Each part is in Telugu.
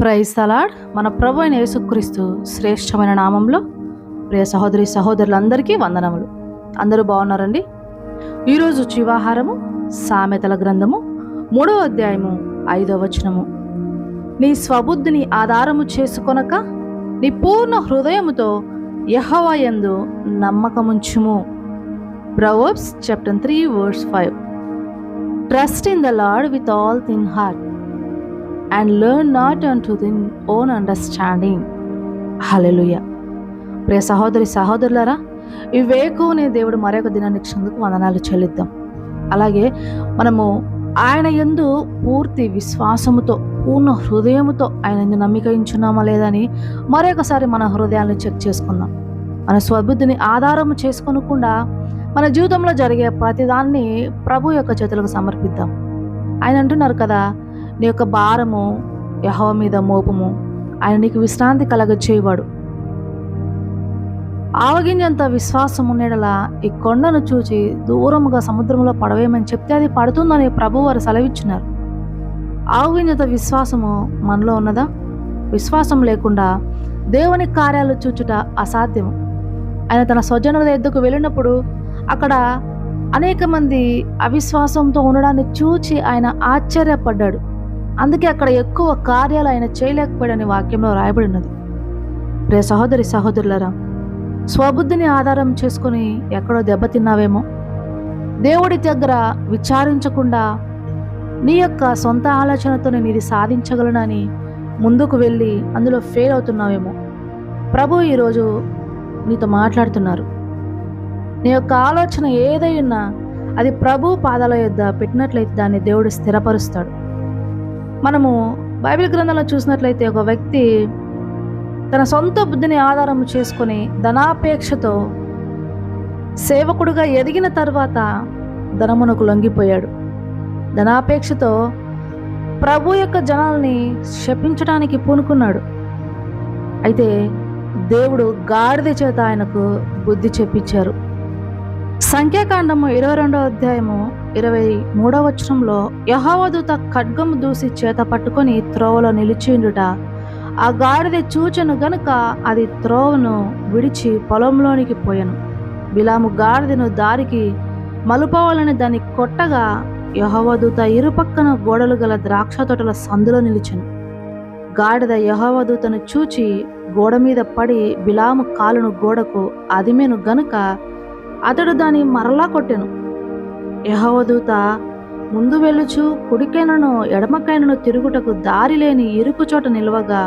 ప్రైజ్ తలాడ్ మన ప్రభు అయిన యేసుక్రీస్తు శ్రేష్టమైన నామంలో ప్రియ సహోదరి సహోదరులందరికీ వందనములు. అందరూ బాగున్నారండి? ఈరోజు జీవాహారము సామెతల గ్రంథము మూడవ అధ్యాయము ఐదవ వచనము. నీ స్వబుద్ధిని ఆధారము చేసుకొనక నీ పూర్ణ హృదయముతో యహవాయందు నమ్మకముంచుము. Proverbs chapter three words five. Trust in the lord with all thine heart. And learn not unto thine own understanding hallelujah ప్రియ సహోదరి సహోదరులారా ఈ వేకునే దేవుడు మరొక దినాన్ని ఇచ్చినందుకు వందనాలు చెల్లిద్దాం. అలాగే మనము ఆయన ఎందు పూర్తి విశ్వాసముతో పూర్ణ హృదయముతో ఆయన ఎందు నమ్మిక ఇచ్చున్నామా లేదని మరొకసారి మన హృదయాన్ని చెక్ చేసుకుందాం. మన స్వబుద్ధిని ఆధారము చేసుకొనకుండా మన జీవితంలో జరిగే ప్రతిదాన్ని ప్రభు యొక్క చేతులకు సమర్పిద్దాం. ఆయన అంటున్నారు కదా నీ యొక్క భారము యహో మీద మోపము. ఆయన నీకు విశ్రాంతి కలగ చేయవాడు ఆవగింజంత విశ్వాసం ఉండేలా ఈ కొండను చూచి దూరముగా సముద్రంలో పడవేయమని చెప్తే అది పడుతుందని ప్రభు వారు సెలవిచ్చినారు. ఆవగింజంత విశ్వాసము మనలో ఉన్నదా? విశ్వాసం లేకుండా దేవుని కార్యాలు చూచుట అసాధ్యం ఆయన తన స్వజనుల ఎద్దుకు వెళ్ళినప్పుడు అక్కడ అనేక మంది అవిశ్వాసంతో ఉండడాన్ని చూచి ఆయన ఆశ్చర్యపడ్డాడు. అందుకే అక్కడ ఎక్కువ కార్యాలు ఆయన చేయలేకపోయాడని వాక్యంలో రాయబడి ఉన్నది రే సహోదరి సహోదరులరా స్వబుద్ధిని ఆధారం చేసుకుని ఎక్కడో దెబ్బతిన్నావేమో దేవుడి దగ్గర విచారించకుండా నీ యొక్క సొంత ఆలోచనతో నేను ఇది సాధించగలనని ముందుకు వెళ్ళి అందులో ఫెయిల్ అవుతున్నావేమో? ప్రభు ఈరోజు నీతో మాట్లాడుతున్నారు. నీ యొక్క ఆలోచన ఏదైనా అది ప్రభు పాదాల యొద్ద పెట్టినట్లయితే దాన్ని దేవుడు స్థిరపరుస్తాడు. మనము బైబిల్ గ్రంథంలో చూసినట్లయితే ఒక వ్యక్తి తన సొంత బుద్ధిని ఆధారం చేసుకొని ధనాపేక్షతో సేవకుడుగా ఎదిగిన తర్వాత ధనమునకు లొంగిపోయాడు. ధనాపేక్షతో ప్రభు యొక్క జనాల్ని శపించడానికి పూనుకున్నాడు. అయితే దేవుడు గాడిద చేత ఆయనకు బుద్ధి చెప్పించారు. సంఖ్యాకాండము ఇరవై రెండవ అధ్యాయము ఇరవై మూడవ వచనంలో యహోవదూత ఖడ్గము దూసి చేత పట్టుకొని త్రోవలో నిలిచిండుట. ఆ గాడిద చూచను గనుక అది త్రోవను విడిచి పొలంలోనికి పోయాను. బిలాము గాడిదను దారికి మలుపోవాలని దాన్ని కొట్టగా యహోవదూత ఇరుపక్కన గోడలు గల ద్రాక్ష తోటల సందులో నిలిచను. గాడిద యహోవదూతను చూచి గోడ మీద పడి బిలాము కాలును గోడకు అదిమెను గనుక అతడు దాన్ని మరలా కొట్టెను. యహోవదూత ముందు వెళ్ళుచు కుడికైనను ఎడమకైనను తిరుగుటకు దారి లేని ఇరుకు చోట నిలవగా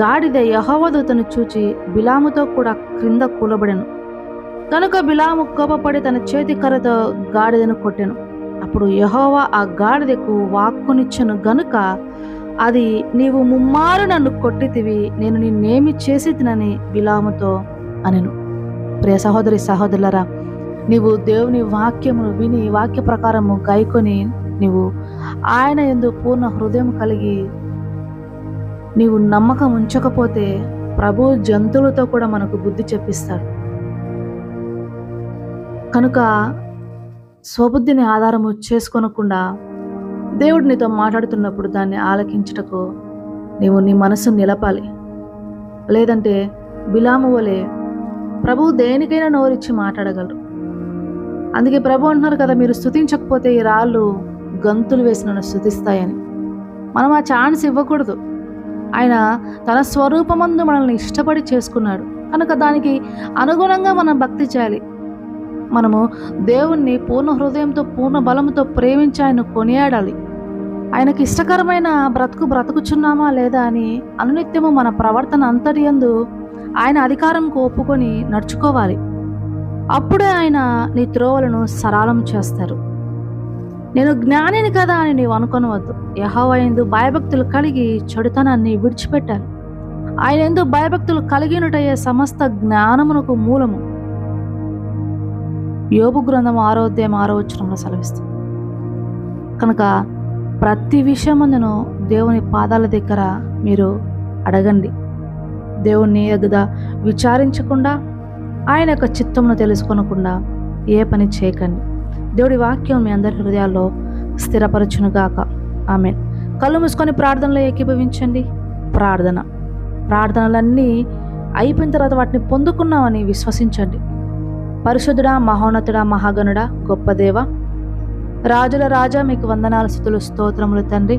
గాడిద యహోవదూతను చూచి బిలాముతో కూడా క్రింద కూలబడెను. కనుక బిలాము కోపపడి తన చేతి కర్రతో గాడిదను కొట్టెను. అప్పుడు యహోవా ఆ గాడిదకు వాక్కునిచ్చను గనుక అది నీవు ముమ్మారు నన్ను కొట్టితివి నేను నిన్నేమి చేసి తినని బిలాముతో అనెను. ప్రియ సహోదరి సహోదరులరా నీవు దేవుని వాక్యమును విని వాక్య ప్రకారము గైకొని నీవు ఆయన ఎందు పూర్ణ హృదయం కలిగి నీవు నమ్మకం ఉంచకపోతే ప్రభు జంతువులతో కూడా మనకు బుద్ధి చెప్పిస్తాడు. కనుక స్వబుద్ధిని ఆధారము చేసుకొనకుండా దేవుడు నీతో మాట్లాడుతున్నప్పుడు దాన్ని ఆలకించుటకు నీవు నీ మనసును నిలపాలి. లేదంటే బిలాము వలె ప్రభు దేనికైనా నోరిచ్చి మాట్లాడగలరు. అందుకే ప్రభు అంటున్నారు కదా మీరు స్థుతించకపోతే ఈ రాళ్ళు గంతులు వేసి నన్ను స్థుతిస్తాయని మనం ఆ ఛాన్స్ ఇవ్వకూడదు. ఆయన తన స్వరూపమందు మనల్ని ఇష్టపడి చేసుకున్నాడు. కనుక దానికి అనుగుణంగా మనం భక్తి చేయాలి. మనము దేవుణ్ణి పూర్ణ హృదయంతో పూర్ణ బలంతో ప్రేమించి ఆయన కొనియాడాలి. ఆయనకి ఇష్టకరమైన బ్రతుకు బ్రతుకుచున్నామా లేదా అని అనునిత్యము మన ప్రవర్తన అంతటి యందు ఆయన అధికారంకు ఒప్పుకొని నడుచుకోవాలి. అప్పుడే ఆయన నీ త్రోవలను సరళం చేస్తారు. నేను జ్ఞానిని కదా అని నీవు అనుకొనవద్దు. యహోవ భయభక్తులు కలిగి చెడుతనాన్ని విడిచిపెట్టాలి. ఆయన ఎందు భయభక్తులు కలిగినటయ్యే సమస్త జ్ఞానమునకు మూలము. యోగు గ్రంథం ఆరోధ్యం ఆరోచనంలో సెలవిస్తుంది. కనుక ప్రతి విషయమును దేవుని పాదాల దగ్గర మీరు అడగండి. దేవుణ్ణి ఎదుగా విచారించకుండా ఆయన యొక్క చిత్తమును తెలుసుకొనకుండా ఏ పని చేయకండి. దేవుడి వాక్యం మీ అందరి హృదయాల్లో స్థిరపరచునుగాక. ఆమె కళ్ళు మూసుకొని ప్రార్థనలో ఏకీభవించండి. ప్రార్థన. ప్రార్థనలన్నీ అయిపోయిన తర్వాత వాటిని పొందుకున్నామని విశ్వసించండి. పరిశుద్ధుడా మహోన్నతుడా మహాగణుడా గొప్ప దేవ రాజుల రాజా మీకు వందనాల స్థుతులు స్తోత్రములు తండ్రి.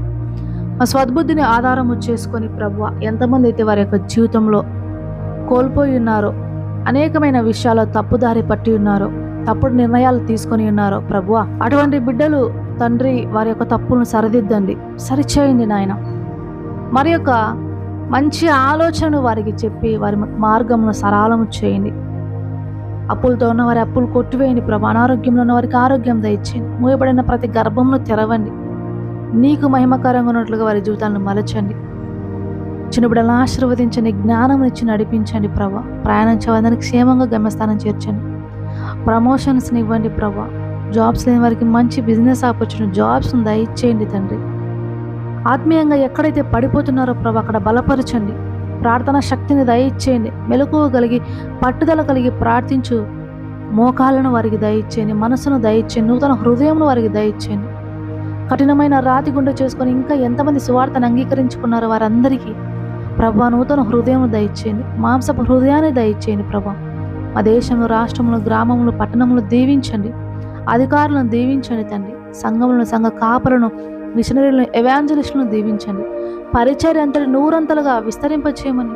మా స్వద్బుద్ధిని ఆధారము చేసుకొని ప్రభు ఎంతమంది అయితే వారి యొక్క జీవితంలో కోల్పోయి ఉన్నారో అనేకమైన విషయాల్లో తప్పుదారి పట్టి ఉన్నారు. తప్పుడు నిర్ణయాలు తీసుకొని ఉన్నారు. ప్రభువ అటువంటి బిడ్డలు తండ్రి వారి యొక్క తప్పులను సరిదిద్దండి. సరిచేయండి నాయన. మరి యొక్క మంచి ఆలోచనను వారికి చెప్పి వారి మార్గమును సరళము చేయండి. అప్పులతో ఉన్న వారి అప్పులు కొట్టివేయండి. ప్రభు అనారోగ్యంలో ఉన్న వారికి ఆరోగ్యం దయచేయండి. మూయబడిన ప్రతి గర్భంలో తెరవండి. నీకు మహిమకరంగా ఉన్నట్లుగా వారి జీవితాలను మలచండి. చిన్న బిడ్డలను ఆశీర్వదించండి జ్ఞానం ఇచ్చి నడిపించండి ప్రభా. ప్రయాణం చేయడానికి క్షేమంగా గమ్యస్థానం చేర్చండి. ప్రమోషన్స్ని ఇవ్వండి ప్రభా. జాబ్స్ లేని వారికి మంచి బిజినెస్ ఆపర్చునిటీ జాబ్స్ని దయచేయండి తండ్రి. ఆత్మీయంగా ఎక్కడైతే పడిపోతున్నారో ప్రభా అక్కడ బలపరచండి. ప్రార్థన శక్తిని దయచేయండి. మెలకువ కలిగి పట్టుదల కలిగి ప్రార్థించు. మోకాలను వారికి దయచేయండి. మనసును దయచేయండి. నూతన హృదయంను వారికి దయచేయండి. కఠినమైన రాతి గుండె చేసుకొని ఇంకా ఎంతమంది సువార్తను అంగీకరించుకున్నారో వారందరికీ ప్రభా నూతన హృదయం దయచేయండి. మాంసపు హృదయాన్ని దయచేయండి ప్రభా. మా దేశంలో రాష్ట్రంలో గ్రామంలో పట్టణంలో దీవించండి. అధికారులను దీవించండి తండ్రి. సంఘములను సంఘ కాపలను మిషనరీలను ఎవాంజలిస్టులను దీవించండి. పరిచర్య అంతటి నూరంతలుగా విస్తరింపచేయమని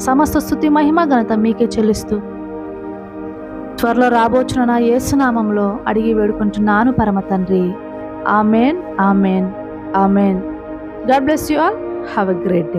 సమస్త స్థుతి మహిమ ఘనత మీకే చెల్లిస్తూ త్వరలో రాబోచున్న నా యేసునామంలో అడిగి వేడుకుంటున్నాను పరమ తండ్రి. Amen amen amen. God bless you all. Have a great day.